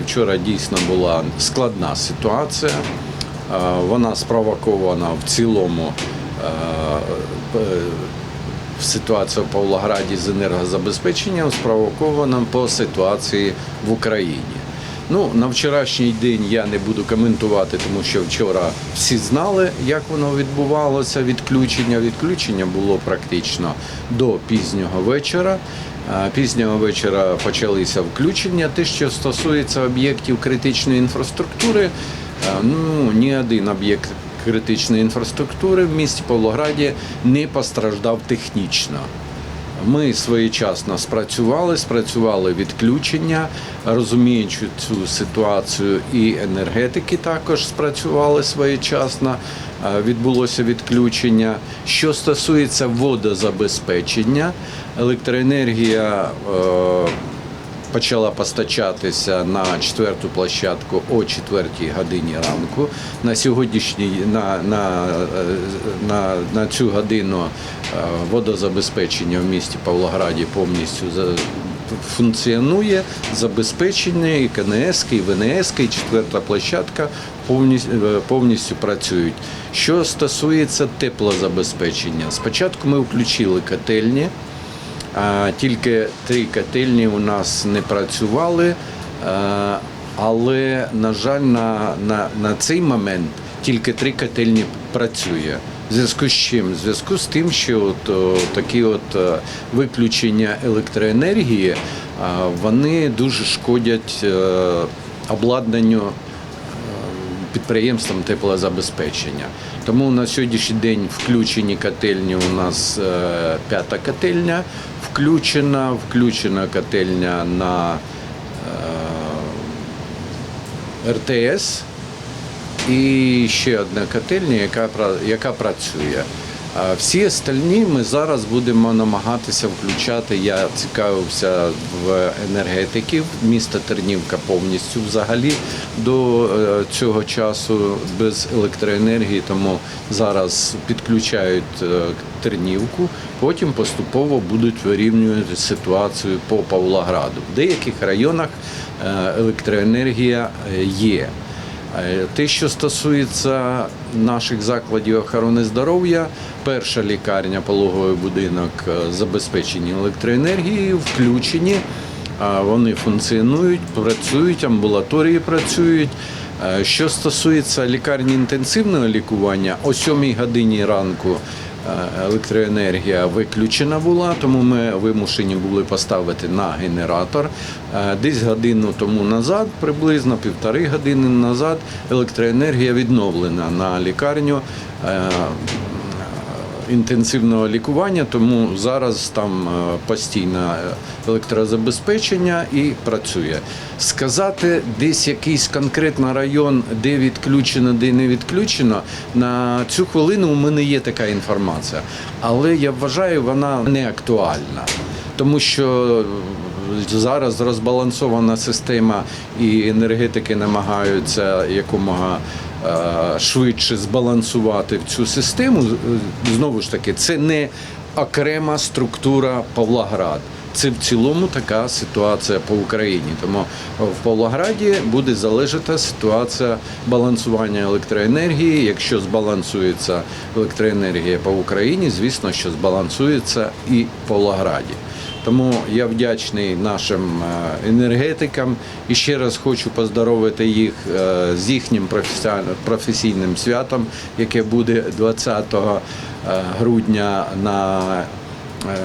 Вчора дійсно була складна ситуація. Е, Вона спровокована в цілому е, ситуація в Павлограді з енергозабезпеченням, спровокована по ситуації в Україні. Ну, на вчорашній день я не буду коментувати, тому що вчора всі знали, як воно відбувалося. Відключення. Відключення було практично до пізнього вечора. Пізнього вечора почалися включення. Те, що стосується об'єктів критичної інфраструктури, ну ні один об'єкт критичної інфраструктури в місті Павлограді не постраждав технічно. Ми своєчасно спрацювали, спрацювали відключення, розуміючи цю ситуацію, і енергетики також спрацювали своєчасно. е, Відбулося відключення. Що стосується водозабезпечення, електроенергія е, почала постачатися на четверту площадку о четвертій годині ранку. На сьогоднішній на, на, е, на, на цю годину е, водозабезпечення в місті Павлограді повністю за- функціонує. Забезпечення і КНС, і ВНС, і четверта площадка повністю, повністю працюють. Що стосується теплозабезпечення, спочатку ми включили котельні. Тільки три котельні у нас не працювали, але, на жаль, на, на, на цей момент тільки три котельні працює. Зв'язку з чим? Зв'язку з тим, що от, о, такі от е, виключення електроенергії, вони дуже шкодять е, обладнанню підприємствам теплозабезпечення. Тому на сьогоднішній день включені котельні у нас е, п'ята котельня включена, включена котельня на е, РТС і ще одна котельня, яка, яка працює. Всі остальні ми зараз будемо намагатися включати. Я цікавився в енергетиків. Місто Тернівка повністю взагалі до е, цього часу без електроенергії, тому зараз підключають е, Тернівку, потім поступово будуть вирівнювати ситуацію по Павлограду. В деяких районах е, електроенергія є. Е, Те, що стосується наших закладів охорони здоров'я, перша лікарня, пологовий будинок е, забезпечені електроенергією, включені. Вони функціонують, працюють, амбулаторії працюють. Е, Що стосується лікарні інтенсивного лікування, о 7 годині ранку електроенергія виключена була, тому ми вимушені були поставити на генератор. Е, Десь годину тому назад, приблизно півтори години назад, електроенергія відновлена на лікарню. Е, інтенсивного лікування, тому зараз там е, постійне електрозабезпечення і працює. Сказати десь якийсь конкретно район, де відключено, де не відключено, на цю хвилину у мене є така інформація. Але я вважаю, вона не актуальна. Тому що зараз розбалансована система і енергетики намагаються якомога е, швидше збалансувати в цю систему. Знову ж таки, це не окрема структура Павлоград. Це в цілому така ситуація по Україні. Тому в Павлограді буде залежати ситуація балансування електроенергії. Якщо збалансується електроенергія по Україні, звісно, що збалансується і в Павлограді. Тому я вдячний нашим е, енергетикам і ще раз хочу поздоровити їх е, з їхнім професійним святом, яке буде 20 е, грудня на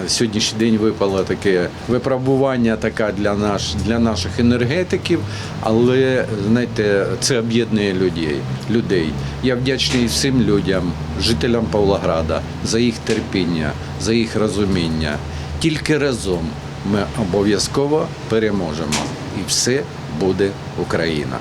Сьогоднішній день випало таке випробування така для наш для наших енергетиків, але знаєте, це об'єднує людей. людей. Я вдячний всім людям, жителям Павлограда, за їх терпіння, за їх розуміння. Тільки разом ми обов'язково переможемо, і все буде Україна.